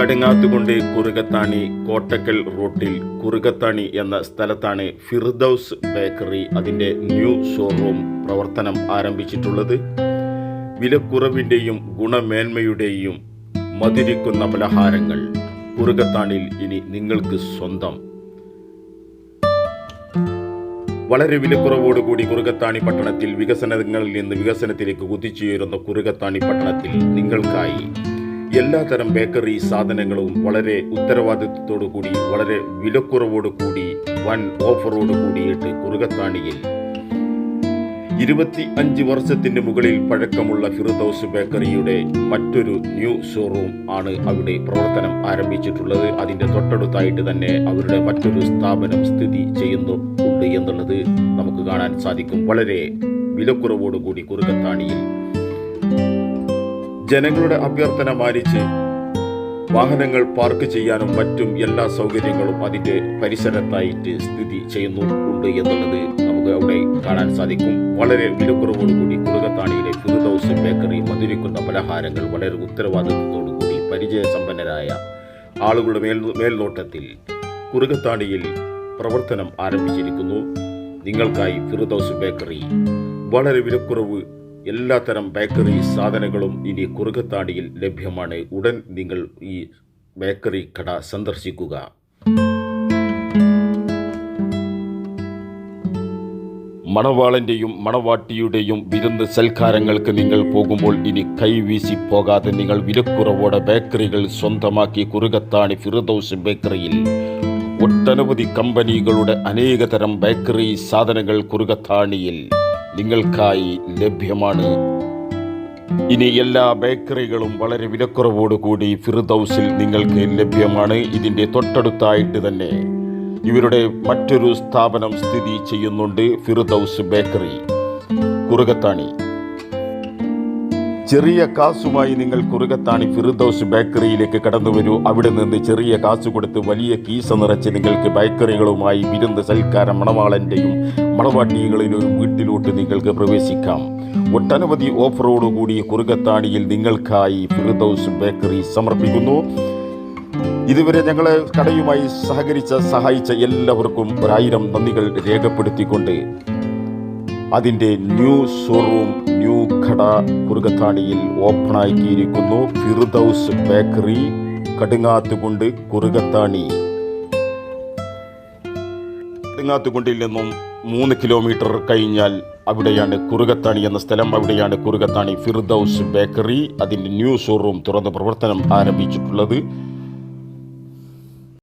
കടുങ്ങാത്തുകൊണ്ട് കുറുകത്താണി കോട്ടക്കൽ റോട്ടിൽ കുറുകത്താണി എന്ന സ്ഥലത്താണ് ഫിർദൌസ് ബേക്കറി അതിന്റെ ന്യൂ ഷോറൂം പ്രവർത്തനം ആരംഭിച്ചിട്ടുള്ളത്. വിലക്കുറവിന്റെയും ഗുണമേന്മയുടെയും മധുരിക്കുന്ന പലഹാരങ്ങൾ കുറുകത്താണിൽ ഇനി നിങ്ങൾക്ക് സ്വന്തം. വളരെ വിലക്കുറവോടുകൂടി കുറുകത്താണി പട്ടണത്തിൽ വികസനങ്ങളിൽ നിന്ന് വികസനത്തിലേക്ക് കുതിച്ചുയരുന്ന കുറുകത്താണി പട്ടണത്തിൽ നിങ്ങൾക്കായി എല്ലാതരം ബേക്കറി സാധനങ്ങളും വളരെ ഉത്തരവാദിത്വത്തോടു കൂടി വളരെ വിലക്കുറവോടു കൂടി വൻ ഓഫറോട് കൂടിയിട്ട് കുറുകത്താണിയിൽ. ഇരുപത്തി അഞ്ച് വർഷത്തിന് മുകളിൽ പഴക്കമുള്ള ഫിറുദൌസ് ബേക്കറിയുടെ മറ്റൊരു ന്യൂ ഷോറൂം ആണ് അവിടെ പ്രവർത്തനം ആരംഭിച്ചിട്ടുള്ളത്. അതിന്റെ തൊട്ടടുത്തായിട്ട് തന്നെ അവരുടെ മറ്റൊരു സ്ഥാപനം സ്ഥിതി ചെയ്യുന്നുണ്ട് എന്നുള്ളത് നമുക്ക് കാണാൻ സാധിക്കും. വളരെ വിലക്കുറവോടുകൂടി കുറുകത്താണിയിൽ. ജനങ്ങളുടെ അഭ്യർത്ഥന മാനിച്ച് വാഹനങ്ങൾ പാർക്ക് ചെയ്യാനും മറ്റും എല്ലാ സൗകര്യങ്ങളും അതിന്റെ പരിസരത്തായിട്ട് സ്ഥിതി ചെയ്യുന്നുണ്ട് എന്നുള്ളത് നമുക്ക് അവിടെ കാണാൻ സാധിക്കും. വളരെ വിലക്കുറവോടുകൂടി കുറുകത്താണിയിലെ ഫിറുദൌസ് ബേക്കറി മധുരിക്കുന്ന പലഹാരങ്ങൾ വളരെ ഉത്തരവാദിത്വത്തോടുകൂടി പരിചയസമ്പന്നരായ ആളുകളുടെ മേൽ മേൽനോട്ടത്തിൽ കുറുകത്താണിയിൽ പ്രവർത്തനം ആരംഭിച്ചിരിക്കുന്നു. നിങ്ങൾക്കായി ഫിറുദൌസ് ബേക്കറി വളരെ വിലക്കുറവ് എല്ലാത്തരം ബേക്കറി സാധനങ്ങളും ഇനി കുറുകത്താടിയിൽ ലഭ്യമാണ്. ഉടൻ നിങ്ങൾ ഈ ബേക്കറി കട സന്ദർശിക്കുക. മണവാളന്റെയും മണവാട്ടിയുടെയും വിരുന്ന് സൽക്കാരങ്ങൾക്ക് നിങ്ങൾ പോകുമ്പോൾ ഇനി കൈവീശി പോകാതെ നിങ്ങൾ വിലക്കുറവോടെ ബേക്കറികൾ സ്വന്തമാക്കി കുറുകത്താണി ഫിറുദൌസ് ബേക്കറിയിൽ ഒട്ടനവധി കമ്പനികളുടെ അനേകതരം ബേക്കറി സാധനങ്ങൾ കുറുകത്താണിയിൽ. നിങ്ങൾക്കായി ലഭ്യമാണ്. ഇനി എല്ലാ ബേക്കറികളും വളരെ വിലക്കുറവോടുകൂടി ഫിറുദൌസിൽ നിങ്ങൾക്ക് ലഭ്യമാണ്. ഇതിന്റെ തൊട്ടടുത്തായിട്ട് തന്നെ ഇവരുടെ മറ്റൊരു സ്ഥാപനം സ്ഥിതി ചെയ്യുന്നുണ്ട് ഫിറുദൌസ് ബേക്കറി കുറുകത്താണി. ചെറിയ കാസുമായി നിങ്ങൾ കുറുകത്താണി ഫിറുദോസ് ബേക്കറിയിലേക്ക് കടന്നു വരൂ. അവിടെ നിന്ന് ചെറിയ കാസ് കൊടുത്ത് വലിയ കീസ നിറച്ച് നിങ്ങൾക്ക് ബേക്കറികളുമായി വിരുന്ന് സൽക്കാരം മണവാളന്റെയും മണവാട്ടികളിലും വീട്ടിലോട്ട് നിങ്ങൾക്ക് പ്രവേശിക്കാം. ഒട്ടനവധി ഓഫറോടുകൂടി കുറുകത്താണിയിൽ നിങ്ങൾക്കായി ഫിറുദോസ് ബേക്കറി സമർപ്പിക്കുന്നു. ഇതുവരെ ഞങ്ങളെ കടയുമായി സഹകരിച്ച സഹായിച്ച എല്ലാവർക്കും ഒരായിരം നന്ദികൾ രേഖപ്പെടുത്തിക്കൊണ്ട് അതിന്റെ ന്യൂ ഷോറൂം കട കുറുകത്താണിയിൽ ഓപ്പണാക്കിയിരിക്കുന്നു ഫിർദൗസ് ബേക്കറി കടുങ്ങാത്തുകൊണ്ട് കുറുകത്താണി. കടുങ്ങാത്തുകൊണ്ടിൽ നിന്നും മൂന്ന് കിലോമീറ്റർ കഴിഞ്ഞാൽ അവിടെയാണ് കുറുകത്താണി എന്ന സ്ഥലം. അവിടെയാണ് കുറുകത്താണി ഫിർദൌസ് ബേക്കറി. അതിന്റെ ന്യൂ ഷോറൂം തുറന്ന് പ്രവർത്തനം ആരംഭിച്ചിട്ടുള്ളത്.